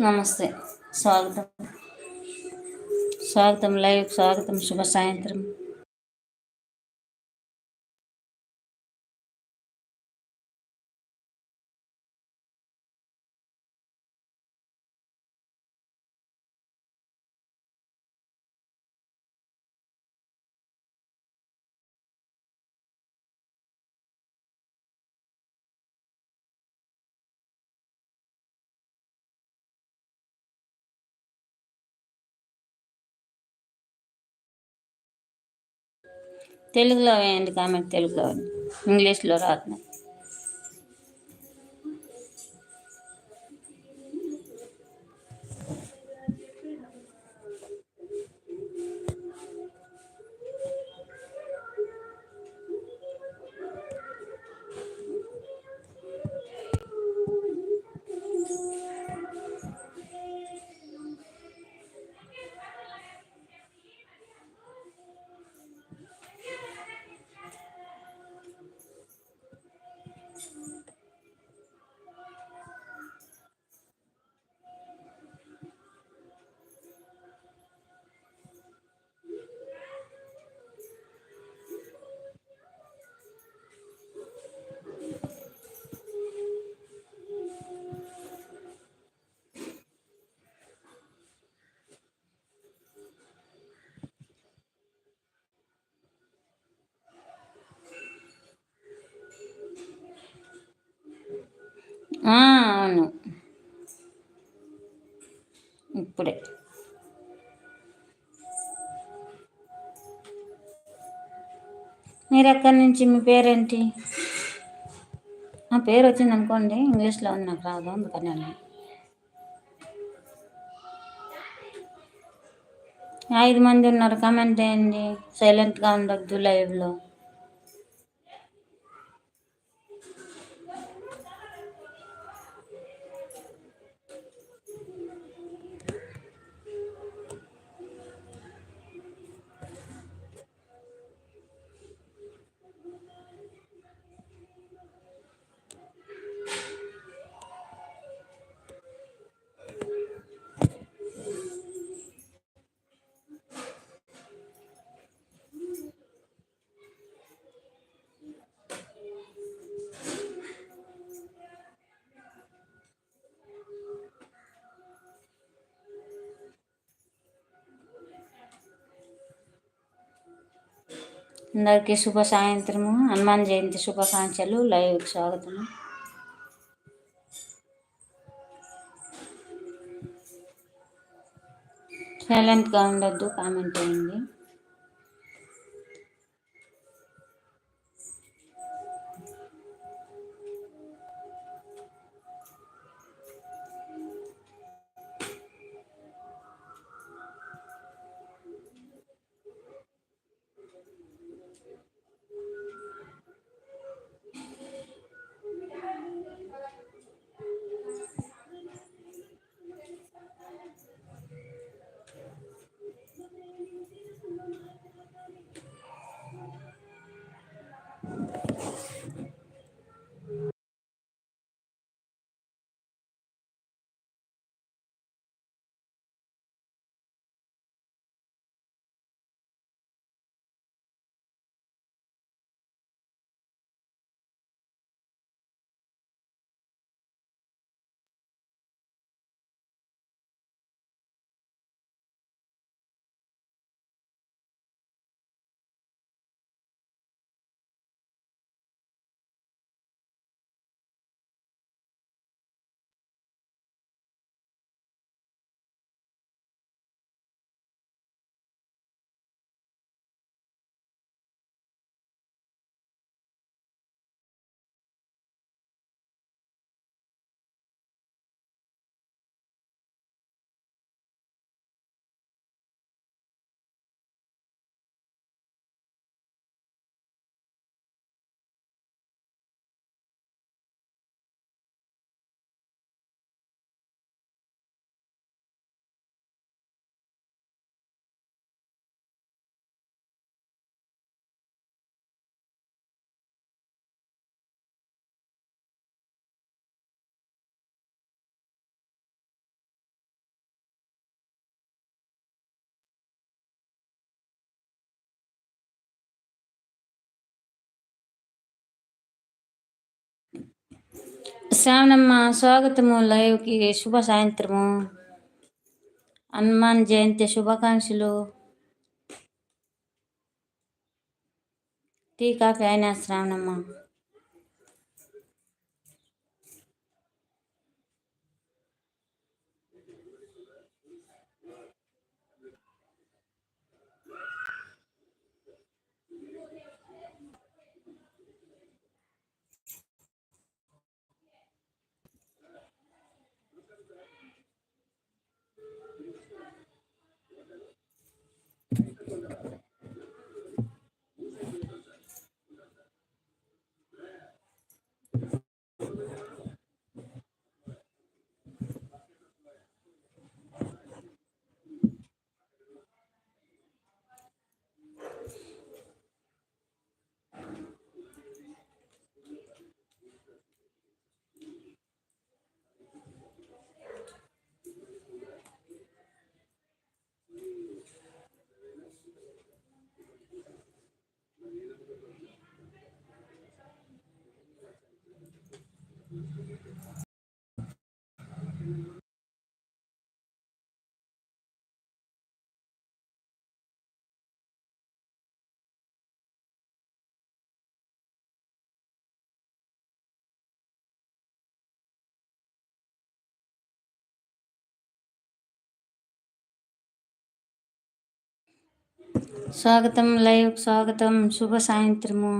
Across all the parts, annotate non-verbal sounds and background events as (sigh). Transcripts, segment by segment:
నమస్తే. స్వాగతం. స్వాగతం లైవ్ స్వాగతం శుభ సాయంత్రం. తెలుగులో వేయండి కామెంట్ తెలుగులో ఇంగ్లీష్లో రాదు మీరు ఎక్కడి నుంచి? మీ పేరేంటి? నా పేరు వచ్చింది అనుకోండి ఇంగ్లీష్లో ఉంది నాకు రాదు అందుకని ఐదు మంది ఉన్నారు కమెంట్ చేయండి. సైలెంట్గా ఉండొద్దు లైవ్లో. అందరికీ శుభ సాయంత్రము. హనుమాన్ జయంతి శుభాకాంక్షలు. లైవ్ స్వాగతం. సైలెంట్గా ఉండొద్దు కామెంట్ చేయండి. శ్రావణమ్మ స్వాగతము లైవ్కి శుభ సాయంత్రము. హనుమాన్ జయంతి శుభాకాంక్షలు. టీ కాఫీ అయినా శ్రావణమ్మ. స్వాగతం లైవ్ స్వాగతం శుభ సాయంత్రము.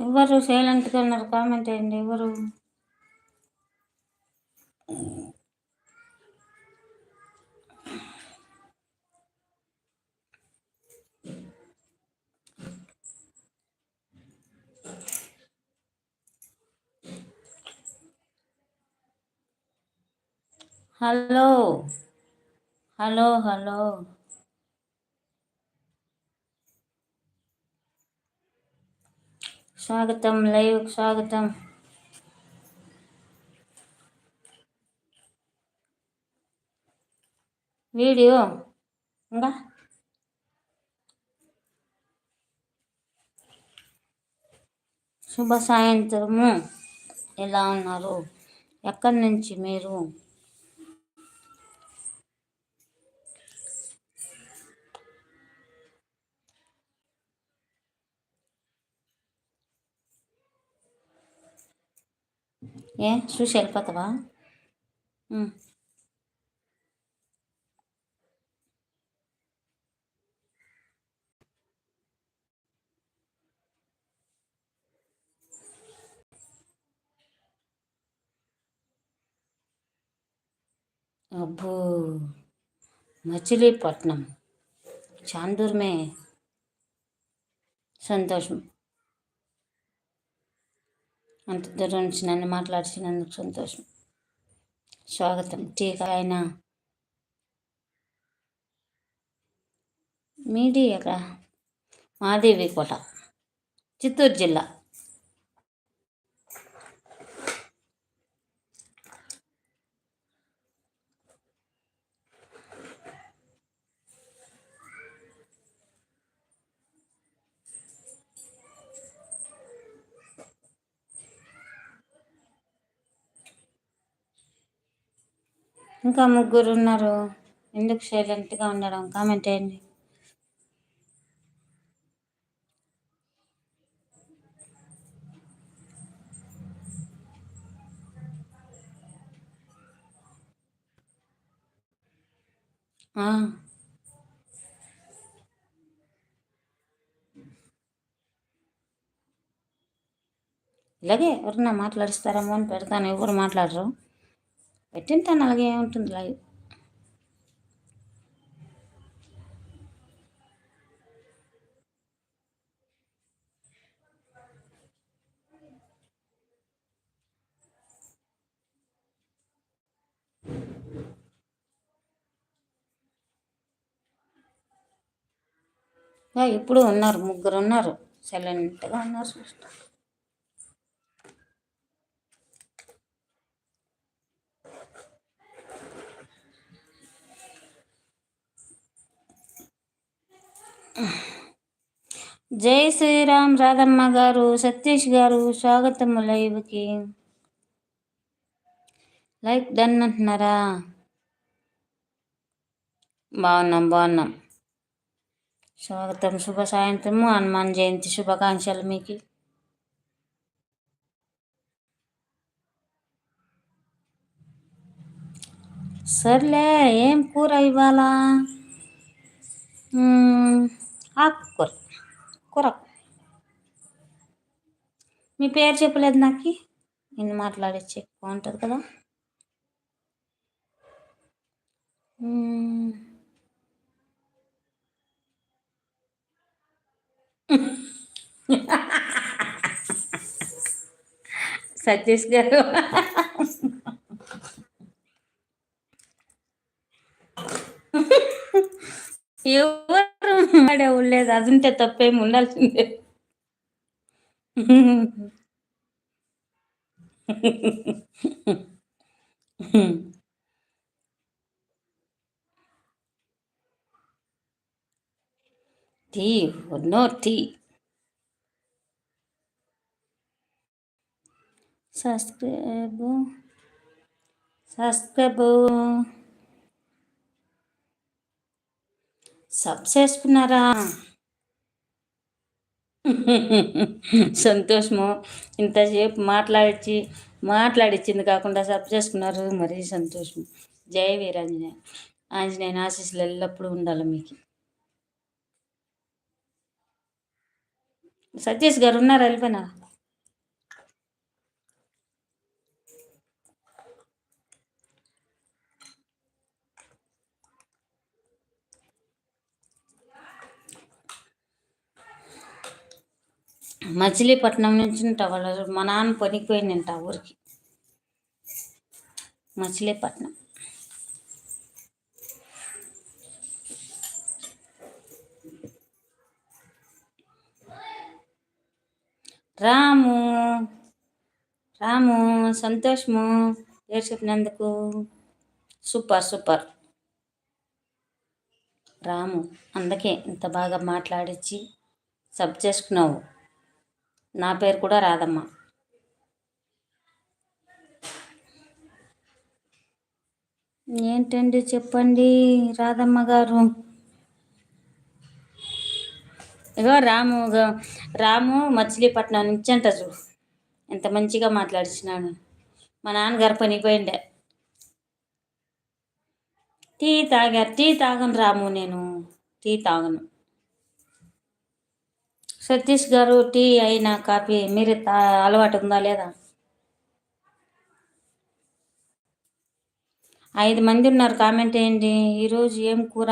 ఎవరు సైలెంట్గా ఉన్నారు? కామెంట్ అయ్యండి ఎవరు? హలో. Hello hello. స్వాగతం లైవ్ స్వాగతం వీడియో ఇంకా శుభ సాయంత్రము ఎలా ఉన్నారు ఎక్కడి నుంచి మీరు ఏ చూసి వెళ్ళిపోతావా? అబ్బో మచిలీపట్నం. చాందూర్మే. సంతోషం. అంత దూరం నుంచి నన్ను మాట్లాడిచినందుకు సంతోషం. స్వాగతం. టీకా ఆయన మీది మాదేవి కోట చిత్తూరు జిల్లా. ఇంకా ముగ్గురు ఉన్నారు ఎందుకు సైలెంట్గా ఉండడం? కామెంట్ చేయండి. ఇలాగే ఎవరన్నా మాట్లాడిస్తారేమో అని పెడతాను. ఎవరు మాట్లాడరు? పెట్టిన తను అలాగే ఉంటుంది లైవ్. ఇప్పుడు ఉన్నారు ముగ్గురు ఉన్నారు. సైలెంట్గా ఉన్నారు చూస్తాను జై శ్రీరామ్ రాధమ్మ గారు సతీష్ గారు స్వాగతము లైవ్కి లైక్ డన్ అంటున్నారా? బాగున్నాం బాగున్నాం. స్వాగతం శుభ సాయంత్రము హనుమాన్ జయంతి శుభాకాంక్షలు మీకు. సర్లే ఏం కూర ఇవ్వాలా? ఆకుకూర కూర. మీ పేరు చెప్పలేదు నాకు? నేను మాట్లాడచ్చు ఎక్కువ ఉంటుంది కదా. సజెస్ గారు. ఎవరు? మాడే ఉండలేదు అది ఉంటే తప్పేమి ఉండాల్సిందే. Tea no tea. Subscribe subscribe. Sub చేసుకున్నారా? (laughs) సంతోషము. ఇంతసేపు మాట్లాడిచ్చి మాట్లాడిచ్చింది కాకుండా సబ్ చేసుకున్నారు. మరీ సంతోషం. జయ వీరాంజనేయ ఆంజనేయ ఆశీస్సులు ఎల్లప్పుడూ ఉండాలి మీకు. సతీష్ గారు ఉన్నారా? వెళ్ళిపోయినారా? మచిలీపట్నం నుంచి ఉంటా వాళ్ళు మా నాన్న పనికి పోయిందంట ఆ ఊరికి. మచిలీపట్నం. రాము రాము సంతోషము పేరు చెప్పినందుకు. Super super. రాము అందుకే ఇంత బాగా మాట్లాడించి సబ్ చేసుకున్నావు. నా పేరు కూడా రాదమ్మ ఏంటండి చెప్పండి రాధమ్మ గారు? ఇగో రాము రాము మచిలీపట్నం నుంచి అంట చూ ఎంత మంచిగా మాట్లాడిచ్చినాడు. మా నాన్నగారు పనిపోయిండే టీ తాగారు టీ తాగను రాము నేను. టీ తాగను. సతీష్ గారు టీ అయినా కాఫీ మీరు తా అలవాటు ఉందా లేదా? ఐదు మంది ఉన్నారు. కామెంట్ ఏంటి? ఈరోజు ఏం కూర?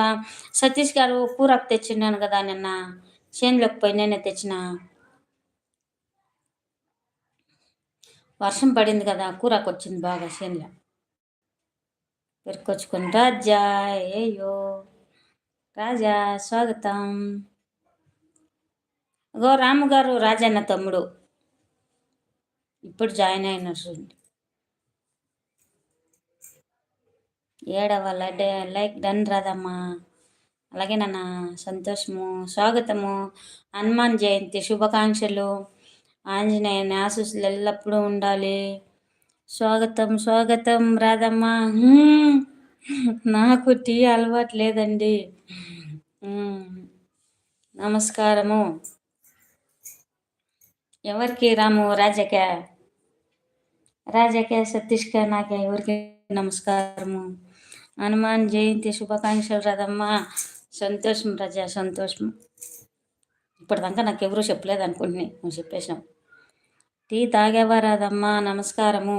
సతీష్ గారు కూర తెచ్చిన్నాను కదా నిన్న. చేనులోకి పోయి నేనే తెచ్చిన. వర్షం పడింది కదా కూరకు వచ్చింది బాగా చేనులో. పెరుకొచ్చుకుంటా రాజా ఏయో రాజా స్వాగతం. గో రాము గారు రాజన్న తమ్ముడు. ఇప్పుడు జాయిన్ అయినారు చూడండి. ఏడవ లైక్ డన్ రాదమ్మా అలాగే నాన్న సంతోషము స్వాగతము. హనుమాన్ జయంతి శుభాకాంక్షలు. ఆంజనేయ ఆశీస్సులు ఎల్లప్పుడూ ఉండాలి. స్వాగతం స్వాగతం రాదమ్మా నాకు టీ అలవాటు లేదండి. నమస్కారము. ఎవరికి రాము? రాజకే? రాజకే సతీష్కే నాకే ఎవరికి నమస్కారము. హనుమాన్ జయంతి శుభాకాంక్షలు రాదమ్మా సంతోషం రజా సంతోషం. ఇప్పటిదాకా నాకు ఎవరు చెప్పలేదు అనుకుంటున్నాయి. నువ్వు చెప్పేసావు టీ తాగేవా రాదమ్మా నమస్కారము.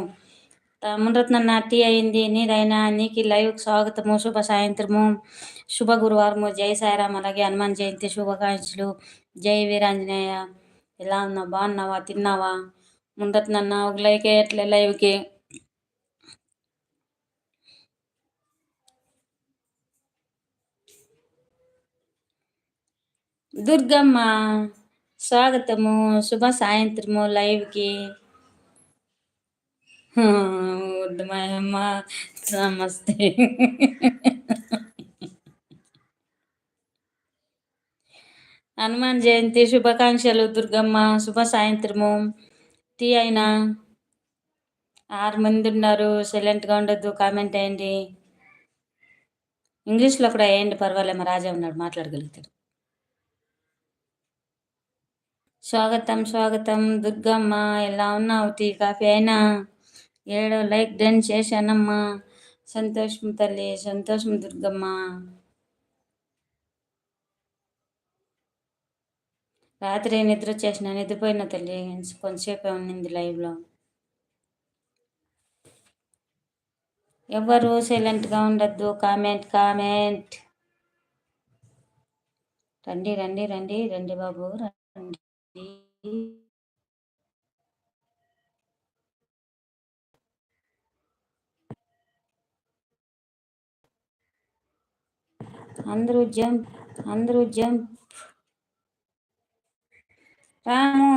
మునరత్న టీ అయింది. నీదైనా నీకు లైవ్ స్వాగతము. శుభ సాయంత్రము. శుభ గురువారము. జై సాయిరామ్. అలాగే హనుమాన్ జయంతి శుభాకాంక్షలు. జై వీరాంజనేయ. ఎలా ఉన్నావు? బాగున్నావా తిన్నావా? మునరత్న ఒక లైక్ ఎట్లే లైవ్కి. దుర్గమ్మ స్వాగతము. శుభ సాయంత్రము లైవ్కి. అమ్మ (laughs) నమస్తే. (laughs) హనుమాన్ జయంతి శుభాకాంక్షలు దుర్గమ్మ శుభ సాయంత్రము. టీ అయినా. ఆరు మంది ఉన్నారు. సైలెంట్గా ఉండొద్దు. కామెంట్ అయ్యండి ఇంగ్లీష్లో కూడా వేయండి. పర్వాలేమో రాజా ఉన్నాడు. మాట్లాడగలుగుతాడు. స్వాగతం స్వాగతం దుర్గమ్మ. ఎలా ఉన్నావు? టీ కాఫీ అయినా? ఏడో లైక్ డన్ చేశానమ్మా. సంతోషం తల్లి. సంతోషం దుర్గమ్మ. రాత్రి నిద్ర చేసిన నిద్రపోయిన తల్లి కొంతసేపే ఉన్నింది లైవ్లో ఎవరు సైలెంట్గా ఉండద్దు. కామెంట్ కామెంట్ రండి రండి రండి రండి బాబు రండి. అందరూ జంప్ అందరూ జంప్ రాము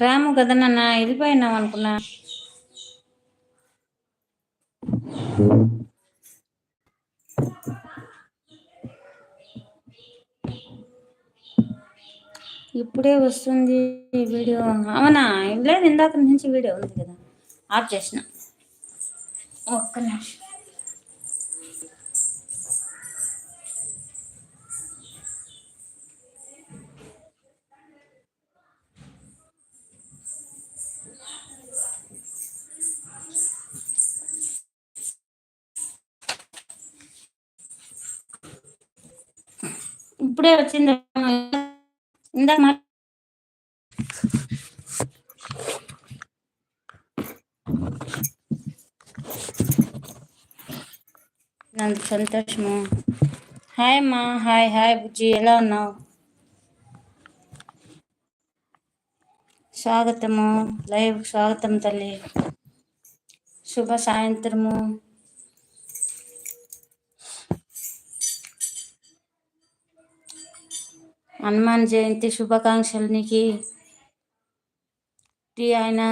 రాము కదా నాన్న వెళ్ళిపోయినావు అనుకున్నా. ఇప్పుడే వస్తుంది వీడియో. అవునా? ఏం లేదు ఇందాక నుంచి వీడియో ఉంది కదా. ఆఫ్ చేసిన. ఒక్క నిమిషం. ఇప్పుడే వచ్చింది. ఇందాక నాకు సంతోషము. హాయ్ అమ్మా హాయ్ హాయ్ బుజ్జి ఎలా ఉన్నావు? స్వాగతము లైవ్ స్వాగతం తల్లి. శుభ సాయంత్రము. హనుమాన్ జయంతి శుభాకాంక్షలు నీకు. టీ ఆయన